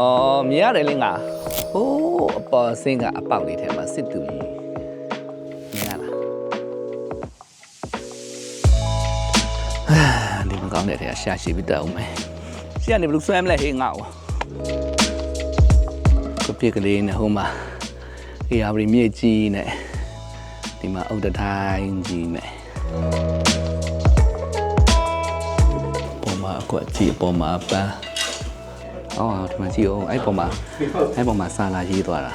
အော်မြင်ရတယ်လင်းကဟိုးအပေါ်ဆင်းကအပေါက်လေးထဲမှာစစ်တူကြီးမြင်ရလားအာဒီမကောင်းတဲ့ထဲကရှာရှိပြီးတက်အောင်မယ်ရှေ့ကနေဘလူးဆွဲမလဲဟေးငါ့ကိုကပြစ်ကလေးနဲ့ဟိုမှာအေးအဗရီမြေကြီးနဲ့ဒီမှာအုတ်တထိုင်းကြီးနဲ့ပေါ်မှာအကွက်ကြီးပေါ်မှာပန်း အော်ဒီမှာကြည့်အောင်အဲ့ပေါ်မှာအဲ့ပေါ်မှာစာလာရေးသွားတာ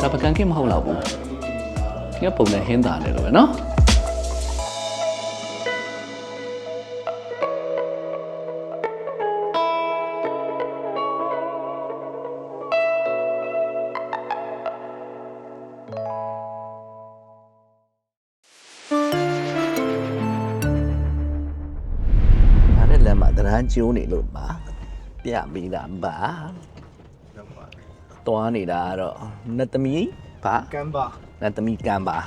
ဒါပကံကိမဟုတ်တော့ဘူးညပုံနဲ့ဟင်းတာတယ်လို့ပဲနော် နဲ့လက်မှာတရန်ကျိုးနေလို့ပါပြမိတာပါတွားနေတာကတော့နတ်သမီးပါကမ်ဘာနတ်သမီးကံပါ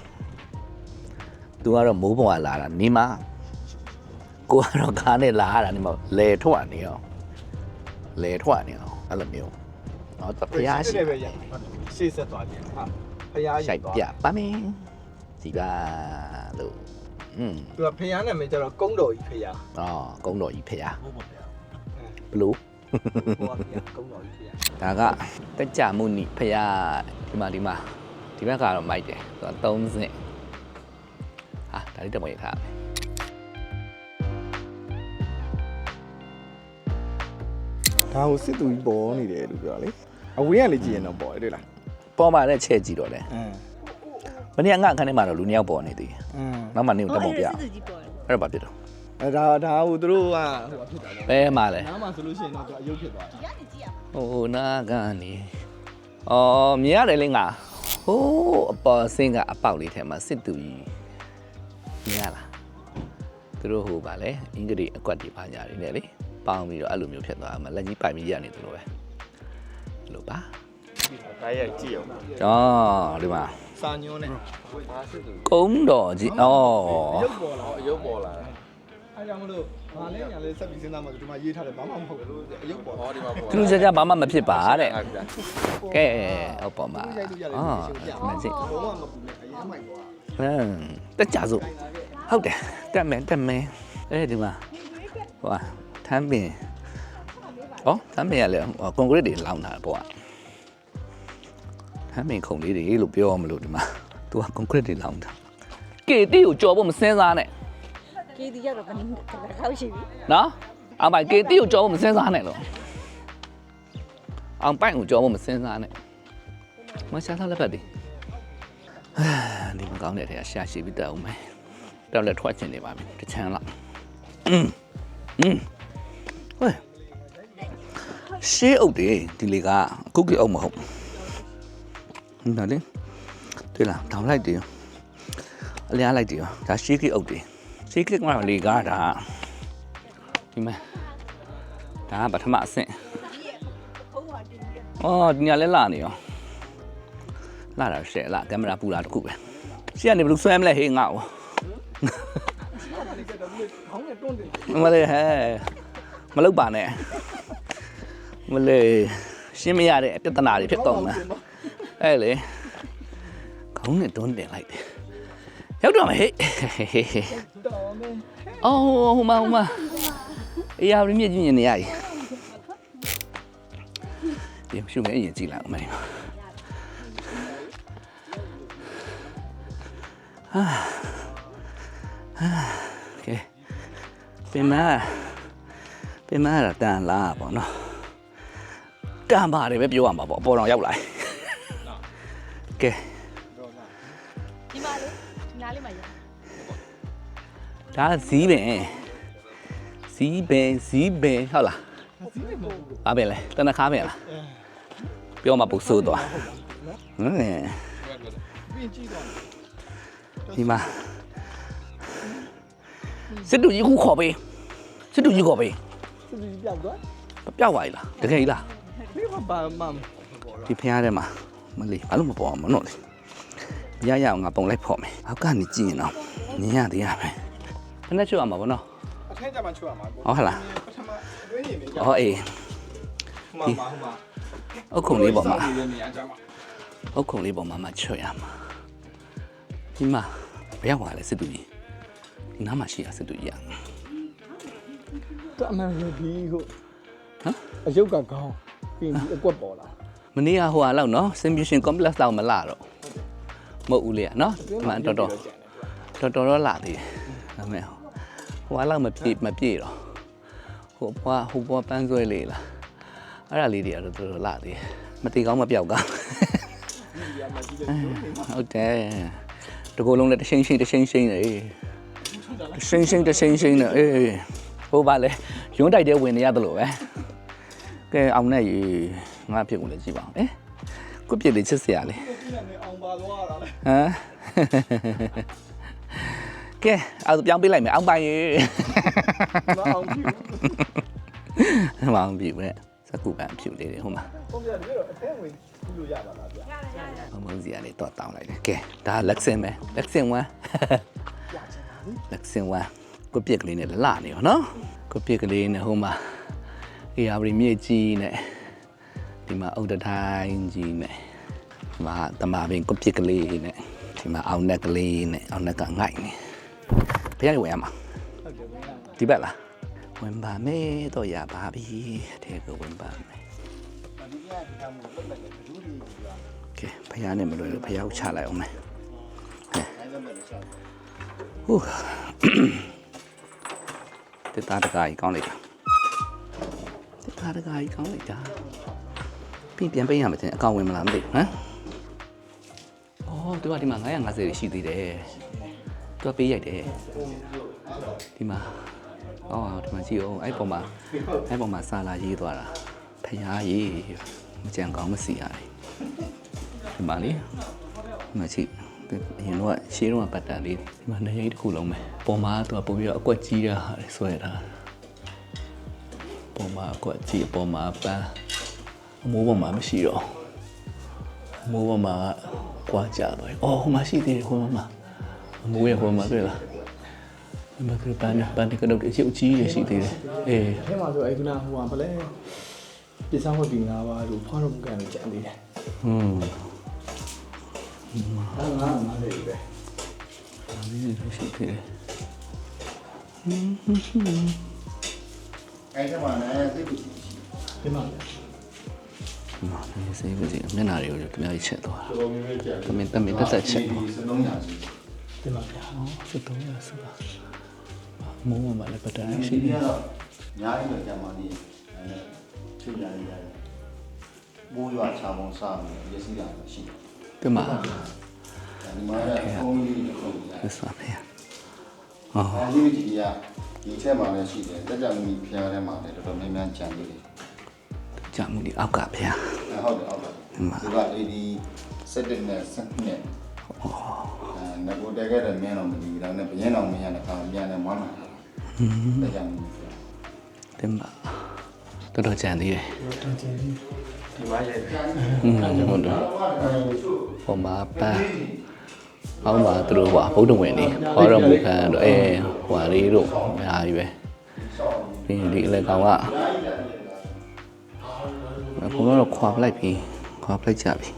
သူကတော့မိုးပေါ်ကလာတာနေမှာကိုကတော့ကားနဲ့လာရတာနေမှာလဲထွက်နေအောင်လဲထွက်နေအောင်အဲ့လိုမျိုးတော့တဖျားရှိပဲရရှေ့ဆက်သွားခြင်းဟာဖျားရှိုက်ပြပါမင်းဒီပါလို့ อืมသူကဖျားနာမည်ကျတော့ကုန်းတော်ကြီးဖျားအော်ကုန်းတော်ကြီးဖျားဟုတ်ပါဗျာဘလို့ဟိုကဖျားကုန်းတော်ကြီးဖျားဒါကတက်ကြမှုနိဖျားဒီမှာဒီမှာဒီဘက်ကတော့မိုက်တယ်သူက3စင်ဟာဒါလေးတက်မွေထားမယ်ဒါကိုစစ်သူကြီးပေါ်နေတယ်လို့ပြောလေအဝင်းကလေကြည့်ရင်တော့ပေါ်တယ်တွေ့လားပေါ်မှာလည်းချဲ့ကြည့်တော့တယ်အင်း မနေ့ကငါအခန်းထဲမှာတော့လူနှစ်ယောက်ပေါ်နေသေးတယ်အင်းနောက်မှနေကိုတက်ပုံပြစစ်ကြီးပေါ်တယ်အဲ့တော့ဘာဖြစ်တော့အဲဒါဒါဟိုသူတို့ကဟိုဖြစ်တာလေဘယ်မှာလဲနားမှာဆိုလို့ရှိရင်တော့သူအယုတ်ဖြစ်သွားတယ်ရနေကြည့်ရမှာဟိုနာကနေအော်မြင်ရတယ်လင်းကဟိုးအပေါ်ဆင်းကအပေါက်လေးထဲမှာစစ်တူကြီးမြင်ရလားသူတို့ဟိုပါလေအင်္ဂလိပ်အကွက်တွေပါညာတွေနဲ့လေပေါင်းပြီးတော့အဲ့လိုမျိုးဖြစ်သွားမှာလက်ကြီးပိုင်ပြီးရနေသူလိုပဲလို့ပါဒါရိုက်ကြည့်အောင်အော်ဒီမှာ စာညွန်းနဲ့ကုန်းတော်ကြီးအော်ရုပ်ပေါ်လာအယုတ်ပေါ်လာအဲကြောင့်မလို့ဘာလဲညာလဲဆက်ပြီးစဉ်းစားမှဆိုဒီမှာရေးထားတယ်ဘာမှမဟုတ်ဘူးအယုတ်ပေါ်ဟောဒီမှာပေါ်သူတို့ကြကြဘာမှမဖြစ်ပါတဲ့ကဲဟုတ်ပါမှာရိုက်လို့ရတယ်အော်ရှင်းပြမကြည့်လုံးဝမပူနဲ့အရင်မိုက်သွားဟမ်တက်ကြစို့ဟုတ်တယ်တက်မယ်တက်မယ်အဲဒီမှာဟိုဟာထမ်းပင်ဩထမ်းပင်ရလေကွန်ကရစ်တွေလောင်းတာပေါ့ ထမ်းပင်ခုံလေးတွေလို့ပြောမလို့ဒီမှာသူကကွန်ကရစ်တွေလောင်းတာကေတီကိုကြော်ဖို့မစင်းစားနဲ့ ကေဒီရောက်တော့ဘယ်နည်းခေါက်ရှိပြီ နော်အောင်ပိုင်ကေတီကိုကြော်ဖို့မစင်းစားနဲ့လို့အောင်ပိုင်ကိုကြော်ဖို့မစင်းစားနဲ့မရှာထားလက်ဖက်ဒီဒီမကောင်းတဲ့ထဲကရှာရှိပြီးတက်အောင်မယ်တော့လက်ထွက်ချင်နေပါပြီတစ်ချမ်းလောက်อืมอืมဟဲ့ရှေးအုပ်တယ်ဒီလေကအခုကိအုပ်မဟုတ် ဘူးဒါလေတွေ့လားတောင်လိုက်တယ်အလျားလိုက်တယ်ဒါရှေးကိအုပ်တယ်ရှေးကိကမှလေကားဒါဒီမဲ့ဒါကပထမအဆင့်အော်ဒီညလဲလာနေရောလာတာရှယ်လာကင်မရာပူလာတခုပဲရှေ့ကနေဘယ်လိုဆွဲမလဲဟေးငါ့ကိုခေါင်းနဲ့တွန်းတယ်မလေးဟဲ့မလုပ်ပါနဲ့မလေးရှင်းမရတဲ့ပြဿနာတွေဖြစ်တော့မှာ အဲ့လေခေါင်းနဲ့တွန်းတင်လိုက်တယ်ရောက်တော့မယ်ဟေ့တော်မယ်အော်ဟိုမှာဟိုမှာအေးရမြင့်ကြီးမြင်နေရည်ဒီရှုမဲအရင်ကြည့်လိုက်အောင်မင်းဟာဟာကဲပြင်မပြင်မရတန်လာပေါ့နော်တန်ပါတယ်ပဲပြောရမှာပေါ့အပေါ်တော်ရောက်လာကဲ ဒါဇီးပင်ဇီးပင်ဇီးပင်ဟုတ်လားဘာပင်လဲတနခါပင်လားပြောမှပုဆိုးသွားဟမ်ပြင်ကြည့်တော့ဒီမှာစစ်တူကြီးခုခေါ်ပေးစစ်တူကြီးခေါ်ပေးစစ်သူကြီးပြောက်သွားပျောက်သွားပြီလားတကယ်ကြီးလားဒီမှာဘာမှမဒီဖះထဲမှာမလေးဘာလို့မပေါ်အောင်မနော်လေရရအောင်ငါပုံလိုက်ဖော်မယ်အောက်ကနေကြည့်ရင်တော့မြင်ရသေးရပဲ ဖက်နဲ့ချွတ်ရမှာဗောနော်အအထင်းကြမှာချွတ်ရမှာကိုဟုတ်ဟလားပထမအတွင်းနေနေကြဟောအေးဟိုမှာဟိုမှာအုတ်ခုံလေးပေါ်မှာစောင့်နေတဲ့နေရာကြမှာအုတ်ခုံလေးပေါ်မှာမှချွတ်ရမှာဒီမှာဘယ်ရောက်သွားလဲစစ်တူကြီးဒီနားမှာရှိရစစ်တူကြီးอ่ะတအမှန်လို့ဒီဟိုဟမ်အယုတ်ကကောင်းပြီးဒီအကွက်ပေါ်လာမနေ့ကဟိုဟာလောက်နော် simulation complex လောက်မလာတော့မဟုတ်ဦးလေနော်ဒီမှာတော်တော်တော်တော်တော့လာသေးတယ်ဒါပေမဲ့ဟိုဟာွားလောက်မပြည့်မပြည့်တော့ဟိုဘွားဟိုဘွားပန်းဆွဲလေးလားအဲ့ဒါလေးတွေကတော့တော်တော်လာသေးမတိကောင်းမပြောက်ကောင်းဟုတ်တယ်တကူလုံးလည်းတရှိန်ရှိန်တရှိန်ရှိန်နေတရှိန်ရှိန်တရှိန်ရှိန်နေအေးဟိုပါလေရုံးတိုက်တဲ့ဝင်နေရတယ်လို့ပဲကဲအောင်နဲ့ရေငါဖြစ်ကုန်လေကြည့်ပါအောင်အေးကိုပြစ်လေးချစ်စရာလေအောင်ပါသွားတာလေဟမ် ကဲအဲ့ဒါပြောင်းပေးလိုက်မယ်အောင်ပါရေမအောင်ပြီမအောင်ပြီပဲစကူပန်ဖြူလေးတွေဟိုမှာပုံပြတယ်တော့အထင်းဝင်ကြည့်လို့ရပါလားဗျာအမုန်းစီကနေတော့တောင်းလိုက်တယ်ကဲဒါလက်ဆင်ပဲလက်ဆင်ဝမ်းလက်ဆင်ဝမ်းကိုပြစ်ကလေးနဲ့လှနေရောနော်ကိုပြစ်ကလေးနဲ့ဟိုမှာအေးအပရီမြေကြီးနဲ့ဒီမှာအုတ်တထိုင်းကြီးနဲ့ဒီမှာတမပင်ကိုပြစ်ကလေးနဲ့ဒီမှာအောင်နက်ကလေးနဲ့အောင်နက်ကငိုက်နေ ဘယ်ရဝင်ရမှာဟုတ်တယ်ဗျာဒီဘက်လားဝင်ပါမယ်တော့ရပါပြီထဲကိုဝင်ပါမယ်ဒီကဒီကမှုလောက်လိုက်တယ်ဘယ်သူတွေကြီးလားကဲဖះနဲ့မလွယ်လို့ဖះကိုချလိုက်အောင်မယ်အဲဒါမှလည်းရှာဟူးတက်တာတကားကြီးကောင်းလိုက်တာတက်တာတကားကြီးကောင်းလိုက်တာပြီးပြန်ပေးရမယ်တင်အကောင့်ဝင်မလားမသိဘူးဟမ်အော်သူကဒီမှာ950ရှိသေးတယ် သူကပေးရိုက်တယ်ဒီမှာအော်ဒီမှာကြည့်အောင်အဲ့ပေါ်မှာအဲ့ပေါ်မှာစာလာရေးသွားတာဖះရေးမကြံကောင်းမစီရတယ်ဒီမှာလေဒီမှာကြည့်အရင်တော့ရှေးတော့ပတ်တန်လေးဒီမှာနေရိပ်တစ်ခုလုံးပဲပေါ်မှာသူကပုံပြီးတော့အကွက်ကြီးတဲ့ဟာတွေဆွဲတာပေါ်မှာအကွက်ကြီးအပေါ်မှာပန်းအမိုးပေါ်မှာမရှိတော့အမိုးပေါ်မှာကကွာကြသွားပြီအော်ဟိုမှာရှိသေးတယ်ဟိုမှာအ မိုးရဲ့ဟိုမှာတွေ့လားဒီမှာကပန်းပန်းဒီကတော့အချုပ်ကြီးရရှိသေးတယ်အေးအဲမှာဆိုအဲ့ကနာဟိုကဘလဲပစ္စည်းဝတ်ပြီးငါပါလို့ဖွားတော့မကန်လို့ကြံသေးတယ်ဟွန်းအဲငါငါလေးပဲဒီလိုရှိသေးတယ်အဲ့ဒီမှာလည်းသိပြီဒီမှာမာနေစေးပါစေမျက်နှာတွေကိုတမကြီးချက်သွားတော်တော်များများကြာတမင်တမင်တက်တက်ချက်ဒီစ လုံးညာစီဒီမှာဗျာစတော့ရစပါမိုးမမလည်းပတန်ရှိဒီနေကတော့ညာရီပဲကြာမှနေအဲချိန်ညာရီရတယ်မိုးရွာချာပေါင်းစားပြီးရစီတာရှိတယ်ပြမဒီမှာလည်းဖုန်းကြီးတွေပုံပြသစ္စာဖေးအဲဒီဒီကဒီချက်မှာလည်းရှိတယ်တက်ကြမီဖျားထဲမှာလည်းတော်တော်များများကြံနေတယ်ကြမှုဒီအောက်ကဖေးအဲဟုတ်တယ်ဟုတ်တယ်ဒီက AD 7နဲ့7နဲ့အဲ ငါကိုတက်ခဲ့တဲ့မင်းတော်မဒီဒါနဲ့ဘရင်တော်မင်းရတဲ့ခါပြန်တယ်မွမ်းမှာတက်ကြမီဖျားတင်ပါတော်တော်ကြံသေးတယ်ဒီမှာရဲ့อืมဟုတ်တယ်ဟောမှာပန်းဟောမှာသူတို့ကဗုဒ္ဓဝင်နေဟောတော်မူခံတော့အဲဟွာလေးတို့အများကြီးပဲဒီဒီအလေကောင်ကဘုံတော့ခွာပလိုက်ပြီခွာပလိုက်ကြပြီ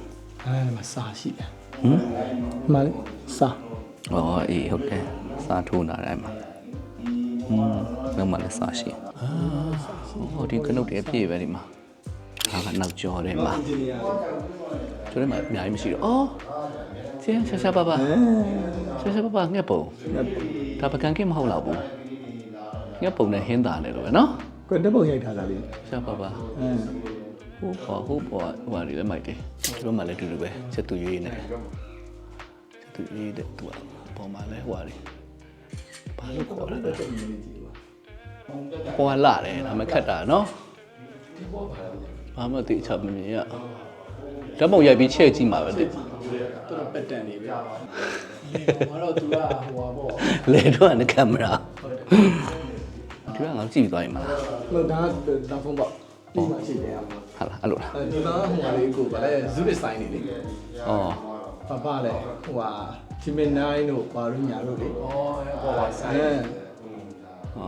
အဲဒီမှာစာရှိတယ် ဟမ်ဒီမှာလေစာ။အော်အေးဟုတ်တယ်။စားထိုးလာတိုင်းမှာ။ဟွန်းဘယ်မှာလဲစားရှိ။အာဟိုဒီကနုတ်တွေအပြည့်ပဲဒီမှာ။ဒါကနောက်ကျော်တယ်မှာဒီနေရာ။ကျော်တယ်မှာအများကြီးမရှိတော့။အော်။ကျင်းရှာရှာပါပါ။ရှာရှာပါပါငှက်ပုံ။ဒါပကံကင်းမဟုတ်တော့ဘူး။ငှက်ပုံနဲ့ဟင်းသားနဲ့လို့ပဲနော်ကွတက်ပုံရိုက်ထားတာလေး။ရှာပါပါအဲ။ ဟိုပေါ်ဟိုပေါ်ဟိုပါလေမိုက်တယ်။ဒီဘက်မှာလည်းတူတူပဲ။ချက်သူရွေးနေတယ်။ချက်သူရွေးတဲ့သူကပေါ်မှာလည်းဟိုပါလေ။ဘာလို့ခေါ်လဲလဲ။ဟိုကလာတယ်ဒါပေမဲ့ခက်တာနော်ဘာမှတိချမမြင်ရဓာတ်ပုံရိုက်ပြီးချဲ့ကြည့်မှာပဲတိတော်တော်ပတ်တန်နေဗျာဒီမှာတော့ तू ကဟိုပါပေါ့လေတော့နဲ့ကင်မရာဒီကငါကြည့်ပြီးသွားရင်မလားလို့ဒါတော့ဖုန်းပေါ့ ဒီမှာရှိတယ်အမဟာလားအဲ့လိုလားအဲဒီမှာဟိုဟာလေးကိုဗလဲဇူးဒစ်ဆိုင်နေလေဩပပလေဟိုဟာတီမင်9တို့ဘာလို့ညာတို့လေဩပေါ်ပါဆိုင်အဲဩ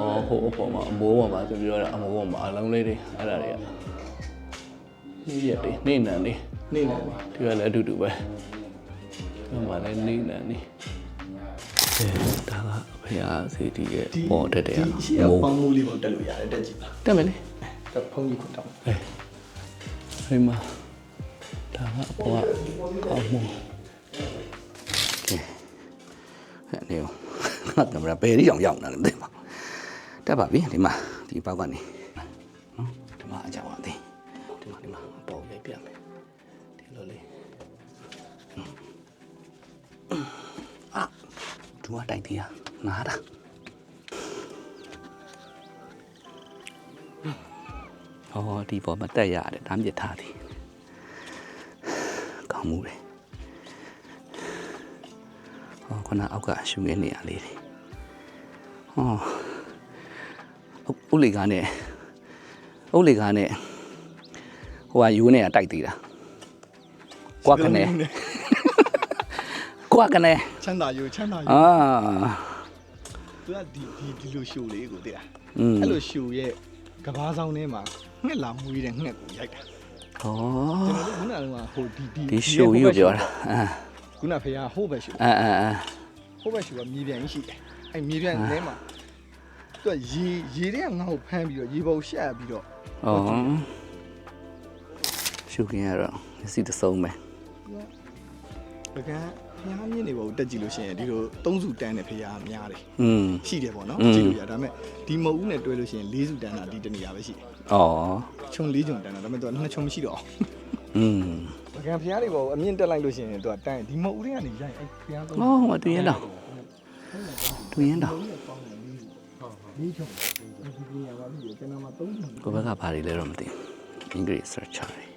အော်ဟိုအပေါ်မှာအမိုးပေါ်မှာသူပြောတာအမိုးပေါ်မှာအလုံးလေးတွေအဲ့ဒါတွေကနေ့ရက်တွေနေ့နံတွေနေနေဒီကလည်းအတူတူပဲဟိုမှာလည်းနေ့နံနေအဲဒါက ဖရာစီတီရဲ့ပေါ်တက်တယ်ဒီရှိရအမိုးပေါင်းမှုလေးပေါ့တက်လို့ရတယ်တက်ကြည့်ပါတက်မယ်လေတက်ဖုန်းကြီးခွတ်တော့အဲဒီမှာဒါကအပေါ်ကအမိုးအဲ့နေရောငါကင်မရာဘယ်ရီအောင်ရောက်နေလဲမသိပါဘူးတက်ပါပြီဒီမှာဒီပေါက်ကနေနော်ဒီမှာအကြောင်းအသေးဒီမှာဒီမှာအပေါ်ရိုက်ပြမယ်ဒီလိုလေးအာဒူအတိုက်တရား နားတာဟောဒီပေါ်မှာတက်ရတယ်ဒါမြစ်ထားသည်ကောင်းမှုတယ်ဟောခုနအောက်ကရှူငယ်နေရလေးတွေဟောဥလိကားနဲ့ဥလိကားနဲ့ဟိုကယူနေတာတိုက်သေးတာကွက်ကနေကွက်ကနေချမ်းသာယူချမ်းသာယူအာ သူကဒီဒီဒီလိုရှိုးလေးကိုတည်တာอืมအဲ့လိုရှိုးရဲ့ကဘာဆောင်ထဲမှာငှက်လာမွေးတဲ့ငှက်ကိုရိုက်တာဩကျွန်တော်တို့ခုနကဟိုဒီဒီဒီရှိုးကြီးကိုပြောတာအာခုနဖေကဟိုးပဲရှိုးအာအာအာဟိုးပဲရှိုးကမြေပြန်ကြီးရှိတယ်အဲ့မြေပြန်ထဲမှာသူကရေရေထဲကငါ့ကိုဖမ်းပြီးတော့ရေပုံရှက်ပြီးတော့ဩရှုပ်ခင်ရတော့မျက်စိတစ်စုံပဲ ပကံ ဖျားမြင့်နေပေါ်တက်ကြည့်လို့ရှိရင်ဒီလိုသုံးစုတန်းတဲ့ဖျားများတယ် อืม ရှိတယ်ပေါ့နော် อืม ကြည့်လို့ရဒါပေမဲ့ဒီမုတ်ဦးနဲ့တွဲလို့ရှိရင်၄စုတန်းတာဒီတနေရာပဲရှိတယ် ဩ ချုံ၄ချုံတန်းတာဒါပေမဲ့သူကနှစ်ချုံမရှိတော့ อืม ပကံဖျားတွေပေါ်အမြင့်တက်လိုက်လို့ရှိရင်သူကတန်းဒီမုတ်ဦးတွေကနေရိုက်အဲ့ဖျားသုံး ဩမတွေ့ရင်တော့တွေ့ရင်တော့ လေးချုံဒီဒီနေရာပါပြီကျွန်တော်မှ၃ချုံ ကိုဘက်ကဘာတွေလဲတော့မသိဘူးအင်္ဂလိပ် search ရတယ်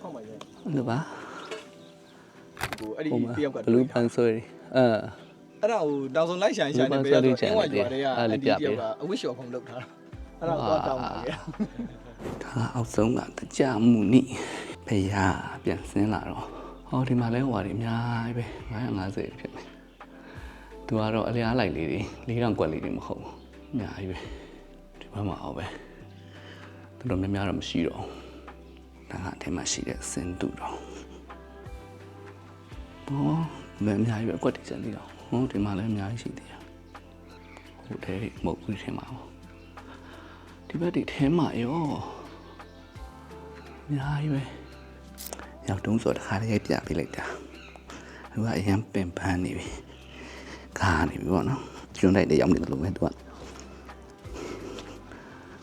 ဟောက်ပါရဲ့ ဟုတ်ပါ ဟိုအဲ့ဒီဟိုမှာတယောက်ကဘလူးပန်ဆွဲအဲအဲ့ဒါဟိုတောင်စုံလိုက်ရှာရှာနေဘယ်ပေးရလိုတော့ချအန်င်းဝလဲရွာတွေကအဲ့အဲ့လိုဒီပြတယောပေးက်ကအဝိရှော်ဖုံလုပ်ထားတာအဲ့ဒါတော့တောင်းပါလေဒါကအောက်ဆုံးကတကြမှုနိဖေးရပြန်ဆင်းလာတော့ဟောဒီမှာလဲဟွာတွေအများကြီးပဲ950ဖြစ်နေသူကတော့အလျားလိုက်လေးတွေ4000ကွက်လေးတွေမဟုတ်ဘူးအများကြီးပဲဒီဘက်မှာအောင်ပဲတော်တော်များများတော့မရှိတော့ဘူးဒါကအထက်မှာရှိတဲ့စင်တူတော့ ဟောမအများကြီးပဲအကွက်တွေကျန်သေးတော့ဟောဒီမှာလည်းအများကြီးရှိသေးတယ်ဟိုထဲမဟုတ်ဘူးထင်ပါဘူးဒီဘက်ဒီထဲမှာရောအများကြီးပဲရောက်တုံးဆိုတခါလေးရိုက်ပြပေးလိုက်တာသူကအရင်ပင်ပန်းနေပြီခါနေပြီပေါ့နော်ကျွန်းလိုက်တဲ့ရောက်နေတယ်လို့ပဲသူက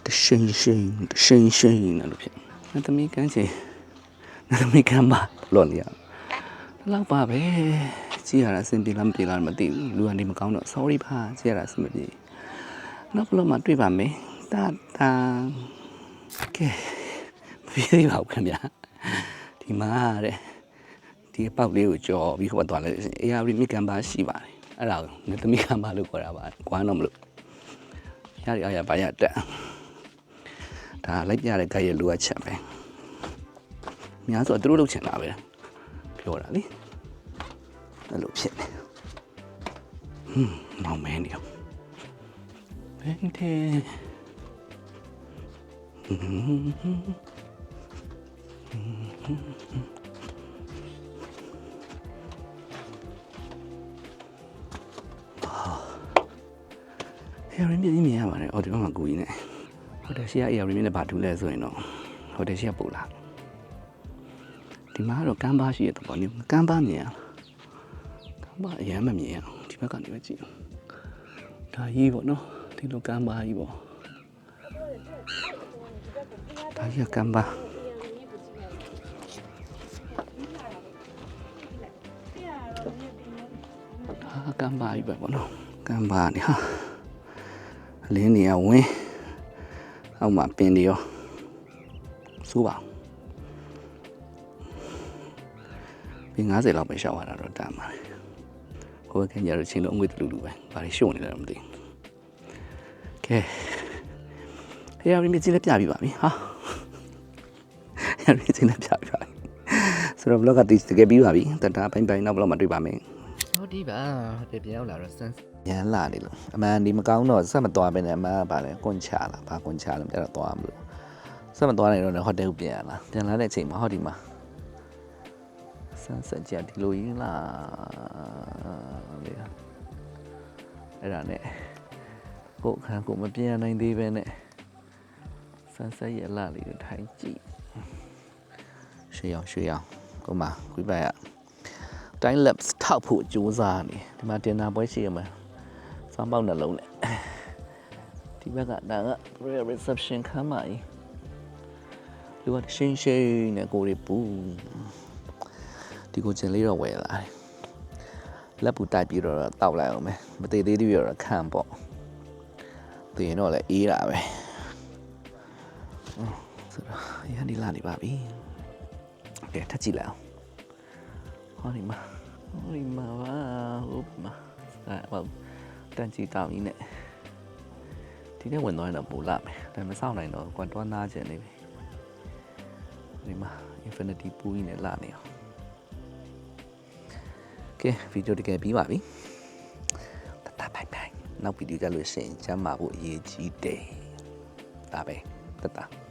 တရှိန်ရှိန်တရှိန်ရှိန်နဲ့လို့ဖြစ်နေသမီးကန်းချင်နေသမီးကန်းပါလော်နေ ရလောက်ပါပဲကြည့်ရတာအဆင်ပြေလားမပြေလားမသိဘူးလူကနေမကောင်းတော့ sorry ပါကြည့်ရတာအဆင်မပြေနောက်ဘလို့မှတွေ့ပါမယ်တာတာကဲပြေးပါဦးခင်ဗျာဒီမှာတဲ့ဒီအပေါက်လေးကိုကြော်ပြီးဟိုဘက်သွားလိုက်အေးရီမိကန်ပါရှိပါတယ်အဲ့ဒါကိုနေသမီးကန်ပါလို့ခေါ်တာပါကွာတော့မလို့ရရရပါရတက်ဒါလိုက်ပြတဲ့ကြိုက်ရလိုအပ်ချက်ပဲများဆိုသူတို့လုပ်ချင်တာပဲ ပြောတာလေအဲ့လိုဖြစ်နေဟွန်းမောင်မဲနေရော Vente. ။ဟယ်ရီမြင်မြင်ရပါတယ်။အော်ဒီဘက်မှာကိုကြီးနဲ့ဟိုတယ်ရှိရအေရီမြင်နဲ့ဘာတူလဲဆိုရင်တော့ဟိုတယ်ရှိရပို့လာ။ ဒီမှာကတော့ကမ်းပါရှိရတဲ့ပေါ့နိကမ်းပါမြင်ရ။ကမ်းပါအရင်မမြင်ရအောင်ဒီဘက်ကနေပဲကြည့်အောင်။ဒါကြီးပေါ့နော်ဒီလိုကမ်းပါကြီးပေါ့။ဒါကြီးကကမ်းပါဒါကမ်းပါကြီးပဲပေါ့နော်။ကမ်းပါနေဟာလင်းနေရဝင်းအောက်မှာပင်တွေရောစိုးပါ ပင်90လောက်ပဲရှောက်ရတာတော့တမ်းပါတယ်။ကိုယ်ကကြရချင်းလုံးအငွေ့တူတူပဲ။ဘာလို့ရှုံနေလဲမသိဘူး။ကဲဟေးရမြင့်ကြီးလည်းပြပြပါပြီဟာရမြင့်ကြီးလည်းပြပြပါပြီဆိုတော့ vlog ကတည်တကယ်ပြီးပါပြီတတာပိုင်းပိုင်းနောက် vlog မှာတွေ့ပါမယ်ဟိုဒီပါတပြန်ရောက်လာတော့စမ်းရန်လာနေလို့အမှန်ဒီမကောင်းတော့ဆက်မသွားပဲနဲ့အမှန်ကပါလဲကွန်ချလာဘာကွန်ချလဲမသိတော့သွားမလို့ဆက်မသွားနိုင်တော့လည်းဟိုတယ်ကိုပြန်လာပြန်လာတဲ့အချိန်မှာဟောဒီမှာ စမ်းဆက်ကြဒီလိုကြီးလားလေအဲ့ဒါနဲ့ကိုယ်ခန်းကိုမပြန်နိုင်သေးပဲနဲ့စမ်းဆက်ရလာလေးကိုထိုင်ကြည့်ရွှေရောင်ရွှေရောင်ကိုမခွေးပိုက်ရတိုင်း labs ထောက်ဖို့ကြိုးစားနေဒီမှာတင်တာပွဲရှိရမှာစောင်းပေါက်နှလုံးနဲ့ဒီဘက်ကဒါက prayer reception ခမ်းမကြီးလူကရှင်းရှင်းနဲ့ကိုရီပူ ဒီကိုကျင်လေးတော့ဝယ်လာတယ်လက်ပူတိုက်ပြီးတော့တောက်လိုက်အောင်မယ်မသေးသေးသေးတော့ခံပေါ့သိရင်တော့လည်းအေးတာပဲဆိုတော့ရန်ဒီလာနေပါပြီကဲထပ်ကြည့်လိုက်အောင်ဟောဒီမှာဟောဒီမှာပါဟုတ်မှာအဲဟောတန်ကြီးတောင်းကြီးနဲ့ဒီနေ့ဝင်သွားရင်တော့ပူလာမယ်ဒါပေမဲ့စောင့်နိုင်တော့ကွန်တွန်းနာကျင်နေပြီဒီမှာ infinity ပူကြီးနဲ့လာနေအောင် ကဲဗီဒီယိုတကယ်ပြီးပါပြီတတဘိုင်ဘိုင်နောက်ဗီဒီယိုကြလို့ရှိရင်ကျမ်းမာဖို့အရေးကြီးတယ်ဒါပဲတတ